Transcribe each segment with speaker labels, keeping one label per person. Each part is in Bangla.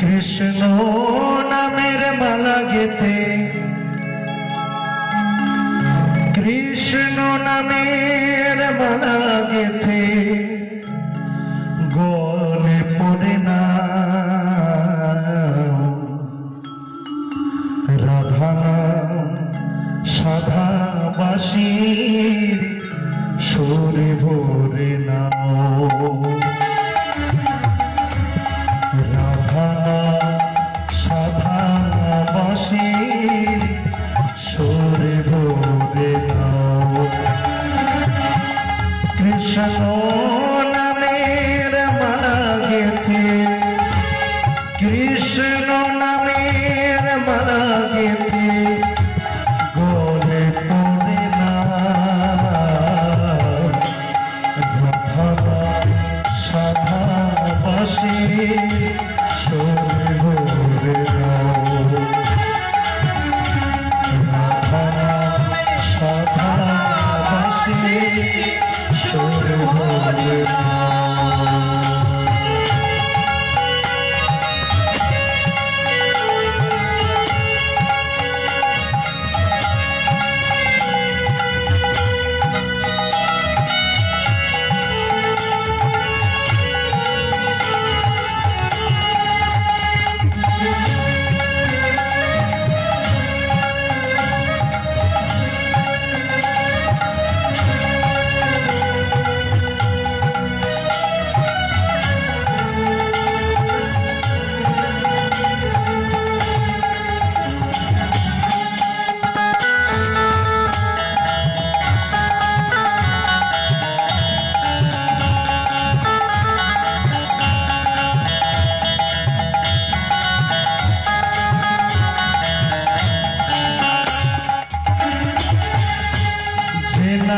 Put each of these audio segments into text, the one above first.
Speaker 1: কৃষ্ণ নামের মালা গেতে কৃষ্ণ নামের মালা গেতে গলে পড়ে না। রাধা সাধাবাসীর সুরে ভরে নাও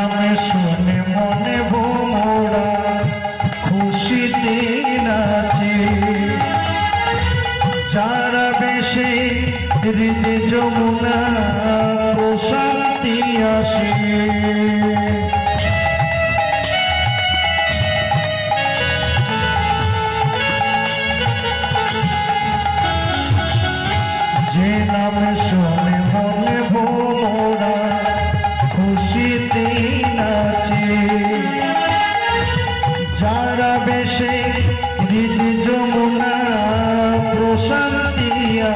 Speaker 1: নামে শুনে মনে ভোমরা খুশিতে নাচে। যারা বেশে হৃদয় যমুনা প্রশান্তি আসে।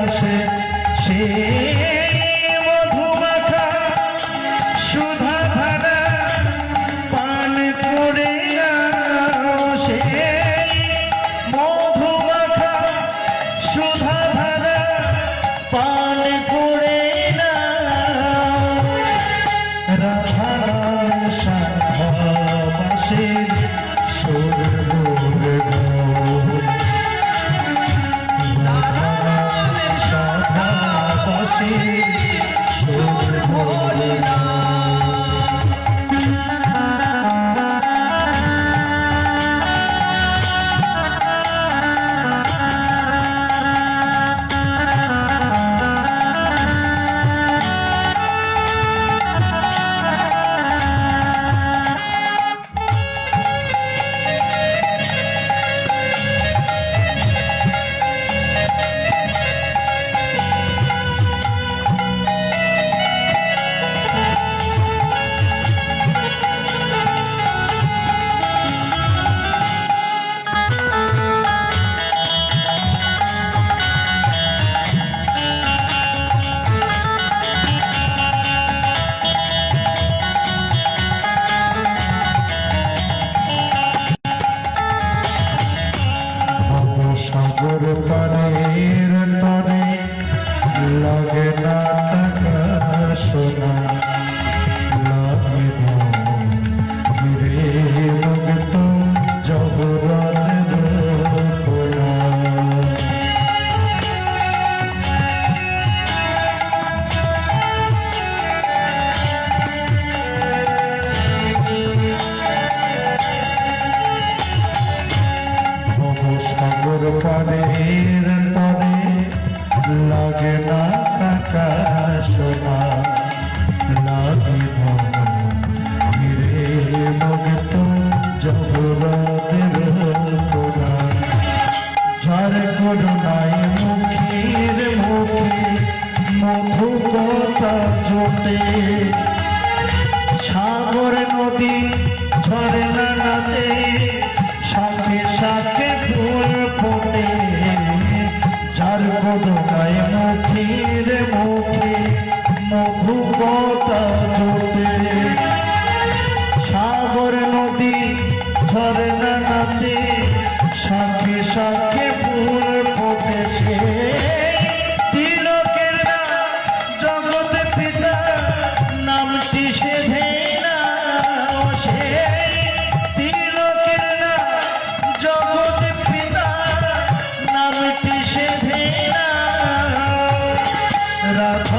Speaker 1: আসে সে লাগে না টাকা সোনা লাগে না ফিরে মুক্ত জগরাত সাগর পারের মধু কথা জোটে সাগর নদী ঝরে নাতে সাথে সাথে রাখা